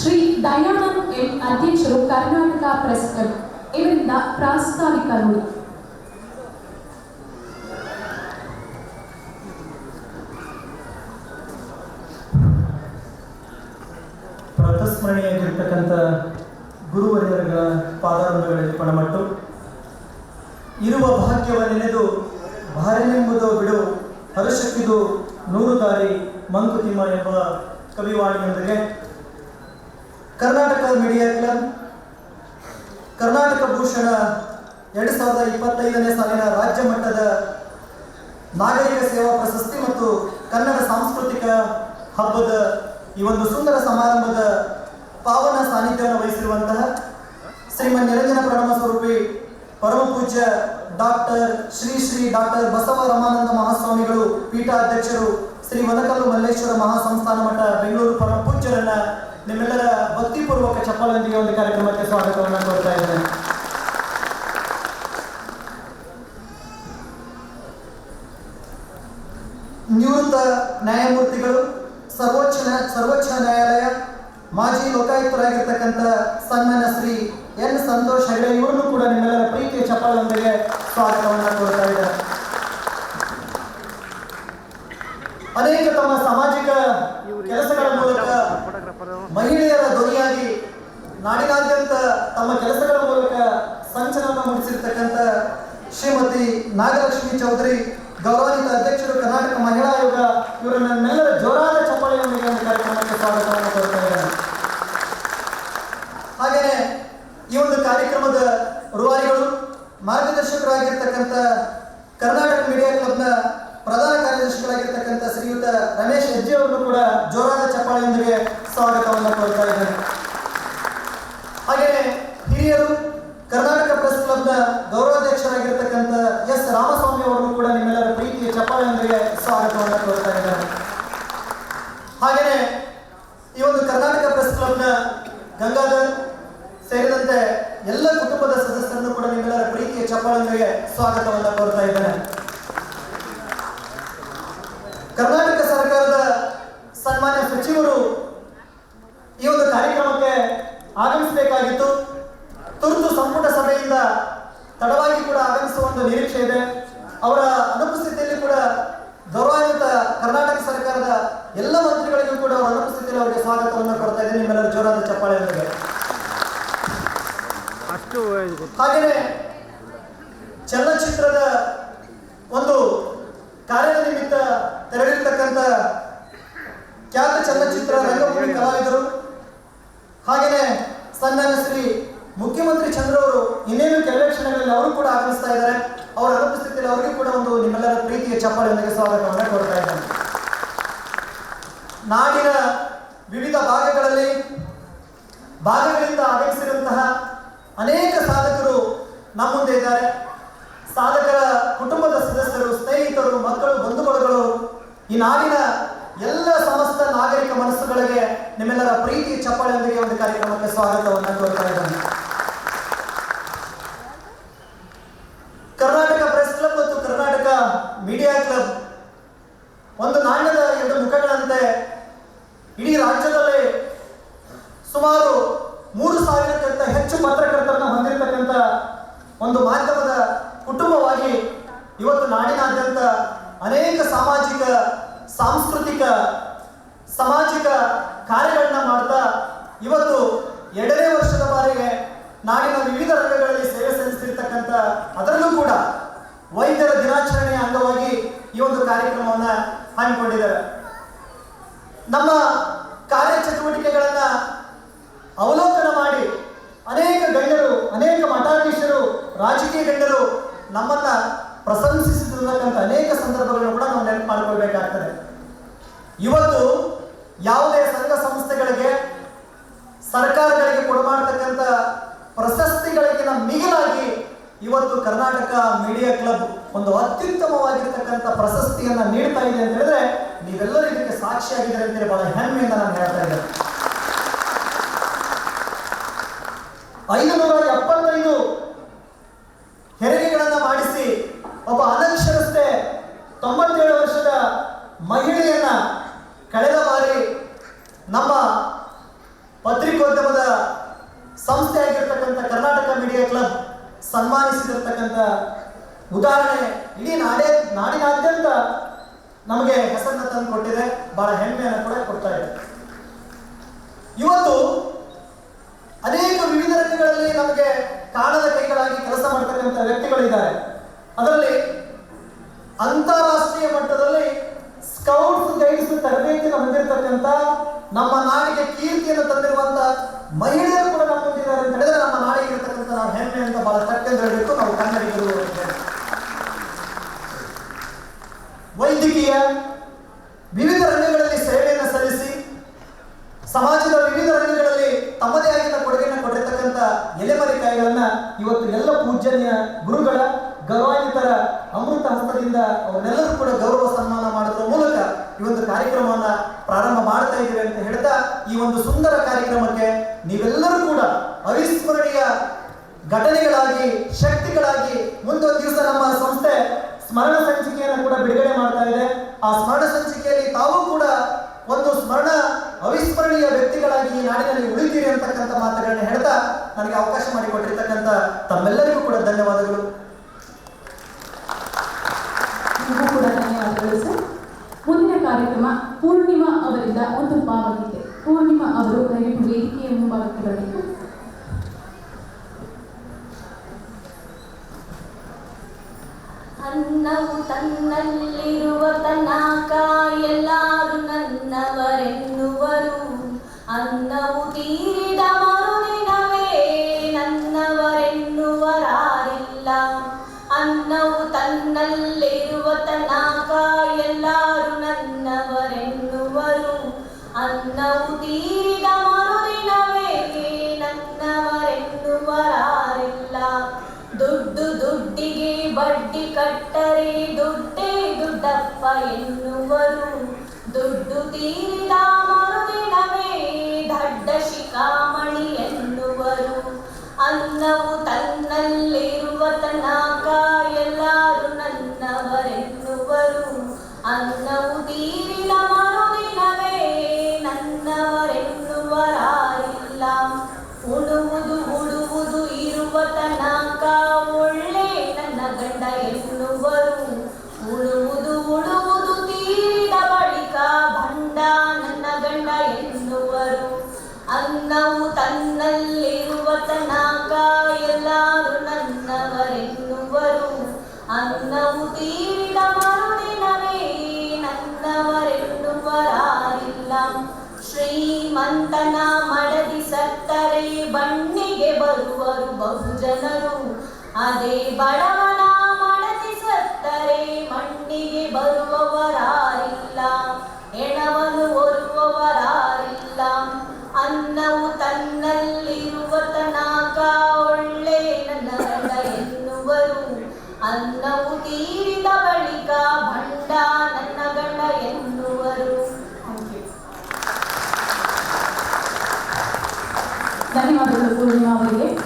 Shri Dayanand M ಅಧ್ಯಕ್ಷರು Karnataka press club, ಇವರಿಂದ ಪ್ರಾಸ್ತಾವಿಕ ನುಡಿ. ಪ್ರತಸ್ಮರಣೆಯಾಗಿರ್ತಕ್ಕಂಥ ಗುರುವರ್ಯರ ಪಾದಾರಂಭಗಳಲ್ಲಿ ಪಣಮಟ್ಟು. ಇರುವ ಭಾಗ್ಯವ ನೆನೆದು ಭಾರನೆಂಬುದು ಬಿಡು ಹರಶಕ್ತಿದು ನೂರು ದಾರಿ ಮಂಕುತಿಮ್ಮ ಎಂಬ ಕವಿವಾಣಿಯೊಂದಿಗೆ ಕರ್ನಾಟಕ ಮೀಡಿಯಾ ಕ್ಲಬ್ ಕರ್ನಾಟಕ ಭೂಷಣ ಎರಡು ಸಾವಿರದ ಇಪ್ಪತ್ತೈದನೇ ಸಾಲಿನ ರಾಜ್ಯ ಮಟ್ಟದ ನಾಗರಿಕ ಸೇವಾ ಪ್ರಶಸ್ತಿ ಮತ್ತು ಕನ್ನಡ ಸಾಂಸ್ಕೃತಿಕ ಹಬ್ಬದ ಈ ಒಂದು ಸುಂದರ ಸಮಾರಂಭದ ಪಾವನ ಸಾನ್ನಿಧ್ಯವನ್ನು ವಹಿಸಿರುವಂತಹ ಶ್ರೀಮನ್ ನಿರಂಜನ ಪ್ರಣಮ ಸ್ವರೂಪಿ ಪರಮ ಪೂಜ್ಯ ಡಾಕ್ಟರ್ ಶ್ರೀ ಶ್ರೀ ಡಾಕ್ಟರ್ ಬಸವ ರಮಾನಂದ ಮಹಾಸ್ವಾಮಿಗಳು ಪೀಠಾಧ್ಯಕ್ಷರು ಶ್ರೀ ಮದಕಲ್ಲು ಮಲ್ಲೇಶ್ವರ ಮಹಾಸಂಸ್ಥಾನ ಮಠ ಬೆಂಗಳೂರು ಪರಮ ಪೂಜ್ಯರನ್ನ ನಿಮ್ಮೆಲ್ಲರ ಭಕ್ತಿಪೂರ್ವಕ ಚಪ್ಪಲೊಂದಿಗೆ ಒಂದು ಕಾರ್ಯಕ್ರಮಕ್ಕೆ ಸ್ವಾಗತವನ್ನು ಕೊಡ್ತಾ ಇದ್ದೇನೆ. ನಿವೃತ್ತ ನ್ಯಾಯಮೂರ್ತಿಗಳು ಸರ್ವೋಚ್ಚ ಸರ್ವೋಚ್ಚ ನ್ಯಾಯಾಲಯ, ಮಾಜಿ ಲೋಕಾಯುಕ್ತರಾಗಿರ್ತಕ್ಕಂಥ ಸನ್ಮಾನ್ಯ ಶ್ರೀ ಎನ್ ಸಂತೋಷ್ ಹೆಗಡೆ ಇವರನ್ನು ಕೂಡ ನಿಮ್ಮೆಲ್ಲರ ಪ್ರೀತಿಯ ಚಪ್ಪಾಳೊಂದಿಗೆ ಸ್ವಾಗತವನ್ನು ಕೊಡ್ತಾ ಇದ್ದಾರೆ ಅನೇಕ ತಮ್ಮ ಸಾಮಾಜಿಕ ಕೆಲಸಗಳ ಮೂಲಕ ಮಹಿಳೆಯರ ಧ್ವನಿಯಾಗಿ ನಾಡಿನಾದ್ಯಂತ ತಮ್ಮ ಕೆಲಸಗಳ ಮೂಲಕ ಸಂಚಲನ ಮೂಡಿಸಿರ್ತಕ್ಕಂಥ ಶ್ರೀಮತಿ ನಾಗಲಕ್ಷ್ಮಿ ಚೌಧರಿ ಗೌರವಾನ್ವಿತ ಅಧ್ಯಕ್ಷರು, ಕರ್ನಾಟಕ ಮಹಿಳಾ ಆಯೋಗ ಇವರನ್ನೆಲ್ಲರ ಜೋರಾದ ಚಪ್ಪಾಳೆಯೊಂದಿಗೆ ಒಂದು ಕಾರ್ಯಕ್ರಮಕ್ಕೆ ಸ್ವಾಗತವನ್ನು ಕೋರ್ತಾ ಇದ್ದಾರೆ ಹಾಗೆಯೇ ಈ ಒಂದು ಕಾರ್ಯಕ್ರಮದ ರೂವಾರಿಗಳು, ಮಾರ್ಗದರ್ಶಕರಾಗಿರ್ತಕ್ಕಂಥ ಕರ್ನಾಟಕ ಮೀಡಿಯಾ ಕ್ಲಬ್ನ ಪ್ರಧಾನ ಕಾರ್ಯದರ್ಶಿಗಳಾಗಿರ್ತಕ್ಕಂಥ ಶ್ರೀಯುತ ರಮೇಶ್ ಹೆಜ್ಜೆ ಅವರನ್ನು ಕೂಡ ಜೋರಾದ ಚಪ್ಪಾಳೆಯೊಂದಿಗೆ ಕೋರ್ತಾ ಇದ್ದಾರೆ. ಹಾಗೆಯೇ ಹಿರಿಯರು ಕರ್ನಾಟಕ ಪ್ರೆಸ್ ಕ್ಲಬ್ನ ಗೌರವಾಧ್ಯಕ್ಷರಾಗಿರ್ತಕ್ಕಂಥ ಎಸ್ ರಾಮಸ್ವಾಮಿ ಅವರು ಕೂಡ ನಿಮ್ಮೆಲ್ಲರ ಪ್ರೀತಿಯ ಚಪ್ಪಾಳೆಯೊಂದಿಗೆ ಸ್ವಾಗತವನ್ನು ಕೋರ್ತಾ ಇದ್ದಾರೆ. ಹಾಗೆಯೇ ಈ ಒಂದು ಕರ್ನಾಟಕ ಪ್ರೆಸ್ ಕ್ಲಬ್ನ ಗಂಗಾಧರ್ ಸೇರಿದಂತೆ ಎಲ್ಲ ಕುಟುಂಬದ ಸದಸ್ಯರನ್ನು ಕೂಡ ನಿಮ್ಮೆಲ್ಲರ ಪ್ರೀತಿಯ ಚಪ್ಪಾಳೆಯೊಂದಿಗೆ ಸ್ವಾಗತವನ್ನು ಕೋರ್ತಾ ಇದ್ದೇನೆ ಕರ್ನಾಟಕ ಸರ್ಕಾರದ ಸನ್ಮಾನ್ಯ ಸಚಿವರು ಈ ಒಂದು ಕಾರ್ಯಕ್ರಮಕ್ಕೆ ಆಗಮಿಸಬೇಕಾಗಿತ್ತು ತುರ್ತು ಸಂಪುಟ ಸಭೆಯಿಂದ ತಡವಾಗಿ ಕೂಡ ಆಗಮಿಸುವ ಒಂದು ನಿರೀಕ್ಷೆ ಇದೆ ಅವರ ಅನುಪಸ್ಥಿತಿಯಲ್ಲಿ ಕೂಡ ಗೌರವಾನ್ವಿತ ಕರ್ನಾಟಕ ಸರ್ಕಾರದ ಎಲ್ಲ ಮಂತ್ರಿಗಳಿಗೂ ಕೂಡ ಅವರ ಅನುಪಸ್ಥಿತಿಯಲ್ಲಿ ಅವರಿಗೆ ಸ್ವಾಗತವನ್ನು ಕೊಡ್ತಾ ಇದ್ದೇನೆ. ನಿಮ್ಮೆಲ್ಲರ ಜೋರಾದ ಚಪ್ಪಾಳೆ ಅಷ್ಟು ಹಾಗೆಯೇ ಚಲನಚಿತ್ರದ ಒಂದು ಕಾರ್ಯದ ನಿಮಿತ್ತ ತೆರಳಿರ್ತಕ್ಕಂಥ ಖ್ಯಾತ ಚಲನಚಿತ್ರ ರಂಗಭೂಮಿ ಕಲಾವಿದರು ಹಾಗೆಯೇ ಸನ್ಮಾನ್ಯ ಶ್ರೀ ಮುಖ್ಯಮಂತ್ರಿ ಚಂದ್ರ ಅವರು ಇನ್ನೇನು ಕೆಲವೇ ಕ್ಷಣಗಳಲ್ಲಿ ಅವರು ಕೂಡ ಆಗಮಿಸ್ತಾ ಇದ್ದಾರೆ. ಅವರ ಅನುಪಸ್ಥಿತಿಯಲ್ಲಿ ಅವರಿಗೂ ಕೂಡ ಒಂದು ನಿಮ್ಮೆಲ್ಲರ ಪ್ರೀತಿಯ ಚಪ್ಪಾಳೆಯೊಂದಿಗೆ ಸ್ವಾಗತವನ್ನು ಕೊಡ್ತಾ ಇದ್ದಾರೆ ನಾಡಿನ ವಿವಿಧ ಭಾಗಗಳಲ್ಲಿ ಭಾಗಗಳಿಂದ ಆಗಮಿಸಿರುವಂತಹ ಅನೇಕ ಸಾಧಕರು ನಮ್ಮ ಮುಂದೆ ಇದ್ದಾರೆ. ಸಾಧಕರ ಕುಟುಂಬದ ಸದಸ್ಯರು, ಸ್ನೇಹಿತರು, ಮಕ್ಕಳು, ಬಂಧುಗಳು ಈ ನಾಡಿನ ಎಲ್ಲ ಸಮಸ್ತ ನಾಗರಿಕ ಮನಸ್ಸುಗಳಿಗೆ ನಿಮ್ಮೆಲ್ಲರ ಪ್ರೀತಿ ಚಪ್ಪಾಳೆಯೊಂದಿಗೆ ಒಂದು ಕಾರ್ಯಕ್ರಮಕ್ಕೆ ಸ್ವಾಗತವನ್ನು ಕೋರ್ತಾ ಇದ್ದೇನೆ ಕರ್ನಾಟಕ ಪ್ರೆಸ್ ಕ್ಲಬ್ ಮತ್ತು ಕರ್ನಾಟಕ ಮೀಡಿಯಾ ಕ್ಲಬ್ ಒಂದು ನಾಣ್ಯದ ಎರಡು ಮುಖಗಳಂತೆ ಇಡೀ ರಾಜ್ಯದಲ್ಲಿ ಸುಮಾರು ಮೂರು ಸಾವಿರಕ್ಕಿಂತ ಹೆಚ್ಚು ಪತ್ರಕರ್ತರನ್ನು ಹೊಂದಿರತಕ್ಕಂಥ ಒಂದು ಮಾಧ್ಯಮದ ಕುಟುಂಬವಾಗಿ ಇವತ್ತು ನಾಡಿನಾದ್ಯಂತ ಅನೇಕ ಸಾಮಾಜಿಕ, ಸಾಂಸ್ಕೃತಿಕ, ಸಾಮಾಜಿಕ ಕಾರ್ಯಗಳನ್ನ ಮಾಡ್ತಾ ಇವತ್ತು ಎರಡನೇ ವರ್ಷದ ಬಾರಿಗೆ ನಾಡಿನ ವಿವಿಧ ರಂಗಗಳಲ್ಲಿ ಸೇವೆ ಸಲ್ಲಿಸಿರ್ತಕ್ಕಂಥ ಅದರಲ್ಲೂ ಕೂಡ ವೈದ್ಯರ ದಿನಾಚರಣೆಯ ಅಂಗವಾಗಿ ಈ ಒಂದು ಕಾರ್ಯಕ್ರಮವನ್ನ ಹಮ್ಮಿಕೊಂಡಿದ್ದಾರೆ ನಮ್ಮ ಕಾರ್ಯಚಟುವಟಿಕೆಗಳನ್ನ ಅವಲೋಕನ ಮಾಡಿ ಅನೇಕ ಗಣ್ಯರು, ಅನೇಕ ಮಠಾಧೀಶರು, ರಾಜಕೀಯ ಗಣ್ಯರು ನಮ್ಮನ್ನ ಪ್ರಶಂಸಿಸಿರ್ತಕ್ಕಂಥ ಅನೇಕ ಸಂದರ್ಭಗಳನ್ನು ಕೂಡ ನಾವು ನೆನಪು ಮಾಡಿಕೊಳ್ಬೇಕಾಗ್ತದೆ. ಇವತ್ತು ಯಾವುದೇ ಸಂಘ ಸಂಸ್ಥೆಗಳಿಗೆ, ಸರ್ಕಾರಗಳಿಗೆ ಕೊಡಮಾಡ್ತಕ್ಕಂಥ ಪ್ರಶಸ್ತಿಗಳಿಗಿನ ಮಿಗಿಲಾಗಿ ಇವತ್ತು ಕರ್ನಾಟಕ ಮೀಡಿಯಾ ಕ್ಲಬ್ ಒಂದು ಅತ್ಯುತ್ತಮವಾಗಿರ್ತಕ್ಕಂಥ ಪ್ರಶಸ್ತಿಯನ್ನ ನೀಡ್ತಾ ಇದೆ ಅಂತ ಹೇಳಿದ್ರೆ ನೀವೆಲ್ಲರೂ ಇದಕ್ಕೆ ಸಾಕ್ಷಿಯಾಗಿದ್ದಾರೆ ಅಂತೇಳಿ ಬಹಳ ಹೆಮ್ಮೆಯಿಂದ ನಾನು ಹೇಳ್ತಾ ಇದ್ದೇನೆ. ಐದುನೂರ ಎಪ್ಪತ್ತೈದು ಹೆರಿಗೆಗಳನ್ನು ಮಾಡಿಸಿ ಒಬ್ಬ ಅನಕ್ಷರಸ್ಥೆ ತೊಂಬತ್ತೇಳು ವರ್ಷದ ಮಹಿಳೆಯನ್ನ ಕಳೆದ ಬಾರಿ ನಮ್ಮ ಪತ್ರಿಕೋದ್ಯಮದ ಸಂಸ್ಥೆ ಆಗಿರ್ತಕ್ಕಂಥ ಕರ್ನಾಟಕ ಮೀಡಿಯಾ ಕ್ಲಬ್ ಸನ್ಮಾನಿಸಿದಿರ್ತಕ್ಕಂಥ ಉದಾಹರಣೆ ಇಡೀ ನಾಡೇ, ನಾಡಿನಾದ್ಯಂತ ನಮಗೆ ಹೆಸರನ್ನ ತಂದು ಕೊಟ್ಟಿದೆ. ಬಹಳ ಹೆಮ್ಮೆಯನ್ನು ಕೂಡ ಕೊಡ್ತಾ ಇದೆ. ಇವತ್ತು ನಮಗೆ ಕಾಣದ ಕೈಗಳಾಗಿ ಕೆಲಸ ಮಾಡ್ತಕ್ಕಂಥ ವ್ಯಕ್ತಿಗಳಿದ್ದಾರೆ. ಅದರಲ್ಲಿ ಅಂತಾರಾಷ್ಟ್ರೀಯ ಮಟ್ಟದಲ್ಲಿ ಸ್ಕೌಟ್ಸ್ ಗೈಡ್ಸ್ ತರಬೇತಿಯನ್ನು ಹೊಂದಿರತಕ್ಕಂಥ ನಮ್ಮ ನಾಡಿಗೆ ಕೀರ್ತಿಯನ್ನು ತಂದಿರುವಂತಹ ಮಹಿಳೆಯರು ಕೂಡ ನಮ್ಮ ಹೊಂದಿದ್ದಾರೆ ಅಂತ ಹೇಳಿದ್ರೆ ನಮ್ಮ ನಾಡಿಗೆ ಇರತಕ್ಕಂಥ ನಾವು ಹೆಮ್ಮೆ ಅಂತ ಬಹಳ ತಕ್ಕಂತ ಹೇಳಬೇಕು ನಾವು ಕನ್ನಡಿಗರು ವೈದ್ಯಕೀಯ ಅಮೃತ ಹಸ್ತದಿಂದ ಅವನ್ನೆಲ್ಲರೂ ಕೂಡ ಗೌರವ ಸನ್ಮಾನ ಮಾಡುವ ಮೂಲಕ ಈ ಒಂದು ಕಾರ್ಯಕ್ರಮವನ್ನ ಪ್ರಾರಂಭ ಮಾಡ್ತಾ ಇದ್ದೀವಿ ಅಂತ ಹೇಳ್ತಾ ಈ ಒಂದು ಸುಂದರ ಕಾರ್ಯಕ್ರಮಕ್ಕೆ ನೀವೆಲ್ಲರೂ ಕೂಡ ಅವಿಸ್ಮರಣೀಯ ಘಟನೆಗಳಾಗಿ, ಶಕ್ತಿಗಳಾಗಿ ಮುಂದೊಂದು ದಿವಸ ನಮ್ಮ ಸಂಸ್ಥೆ ಸ್ಮರಣ ಸಂಚಿಕೆಯನ್ನು ಕೂಡ ಬಿಡುಗಡೆ ಮಾಡ್ತಾ ಇದೆ. ಆ ಸ್ಮರಣ ಸಂಚಿಕೆಯಲ್ಲಿ ತಾವು ಕೂಡ ಒಂದು ಸ್ಮರಣ ಅವಿಸ್ಮರಣೀಯ ವ್ಯಕ್ತಿಗಳಾಗಿ ಈ ನಾಡಿನಲ್ಲಿ ಉಳಿತೀರಿ ಅಂತಕ್ಕಂಥ ಮಾತುಗಳನ್ನು ಹೇಳ್ತಾ ನನಗೆ ಅವಕಾಶ ಮಾಡಿಕೊಟ್ಟಿರ್ತಕ್ಕಂಥ ತಮ್ಮೆಲ್ಲರಿಗೂ ಕೂಡ ಧನ್ಯವಾದಗಳು ನಿಮಗೂ ಕೂಡ ಧನ್ಯವಾದಗಳು ಸರ್ ಮುಂದಿನ ಕಾರ್ಯಕ್ರಮ ಪೂರ್ಣಿಮಾ ಅವರಿಂದ ಒಂದು ಭಾವಗೀತೆ ಪೂರ್ಣಿಮಾ ಅವರು ದಯವಿಟ್ಟು ವೇದಿಕೆಯ ಮುಂಭಾಗಕ್ಕೆ ಬರಬೇಕು ಅನ್ನವು ತನ್ನಲ್ಲಿರುವ ತನಕ, ಎಲ್ಲರೂ ನನ್ನವರೆನ್ನುವರು. ಅನ್ನವು ತೀರಿದ ಬಡ್ಡಿ ಕಟ್ಟರೆ ದುಡ್ಡೇ ದುಡ್ಡಪ್ಪ ಎನ್ನುವರು. ದುಡ್ಡು ತೀರಿದ ಮರುದಿನವೇ ದಡ್ಡ ಶಿಖಾಮಣಿ ಎನ್ನುವರು. ಅನ್ನವು ತನ್ನಲ್ಲಿರುವ ತನಕ ಶ್ರೀಮಂತನ ಮಡದಿ ಸತ್ತರೆ ಬಣ್ಣಿಗೆ ಬರುವರು ಬಹುಜನರು. ಅದೇ ಬಡವನ ಮಡದಿ ಸತ್ತರೆ ಮಣ್ಣಿಗೆ ಬರುವವರಾರಿಲ್ಲ. ಎಣವನು ಒರುವವರಾರಿಲ್ಲ. ಅನ್ನವು ಪೂರ್ಣಿಮಾ ಅವರಿಗೆ.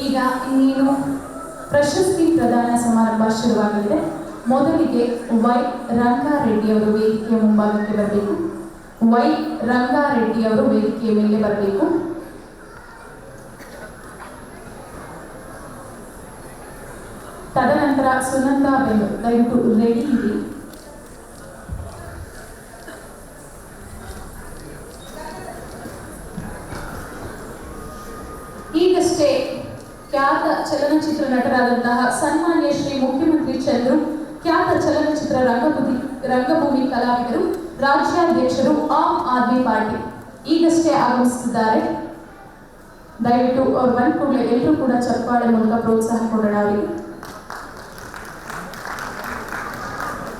ಈಗ ಇನ್ನೇನು? ಪ್ರಶಸ್ತಿ ಪ್ರದಾನ ಸಮಾರಂಭ ಶುರುವಾಗಲಿದೆ. ಮೊದಲಿಗೆ ವೈ. ರಂಗಾರೆಡ್ಡಿಯವರು ವೇದಿಕೆಯ ಮುಂಭಾಗಕ್ಕೆ ಬರಬೇಕು. ವೈ. ರಂಗಾರೆಡ್ಡಿಯವರು ವೇದಿಕೆಯ ಮೇಲೆ ಬರಬೇಕು. ತದನಂತರ ಸುನಂದಾ ಬೆನ್ನು ದಯವಿಟ್ಟು ರೆಡಿ ಇರಿ. ಚಲನಚಿತ್ರ ಸನ್ಮಾನ್ಯ ಶ್ರೀ ಮುಖ್ಯಮಂತ್ರಿ ಚಂದ್ರು, ಖ್ಯಾತ ಚಲನಚಿತ್ರ ರಂಗಭೂಮಿ ರಂಗಭೂಮಿ ಕಲಾವಿದರು, ರಾಜ್ಯಾಧ್ಯಕ್ಷರು ಆಮ್ ಆದ್ಮಿ ಪಾರ್ಟಿ. ಈಗಷ್ಟೇ ಆಗಮಿಸುತ್ತಿದ್ದಾರೆ. ದಯವಿಟ್ಟು ಅವ್ರು ಬಂದ ಕೂಡಲೇ ಎಲ್ಲರೂ ಕೂಡ ಚಪ್ಪಾಳೆ ಮೂಲಕ ಪ್ರೋತ್ಸಾಹ ಕೊಡೋಣ ಅವರಿಗೆ.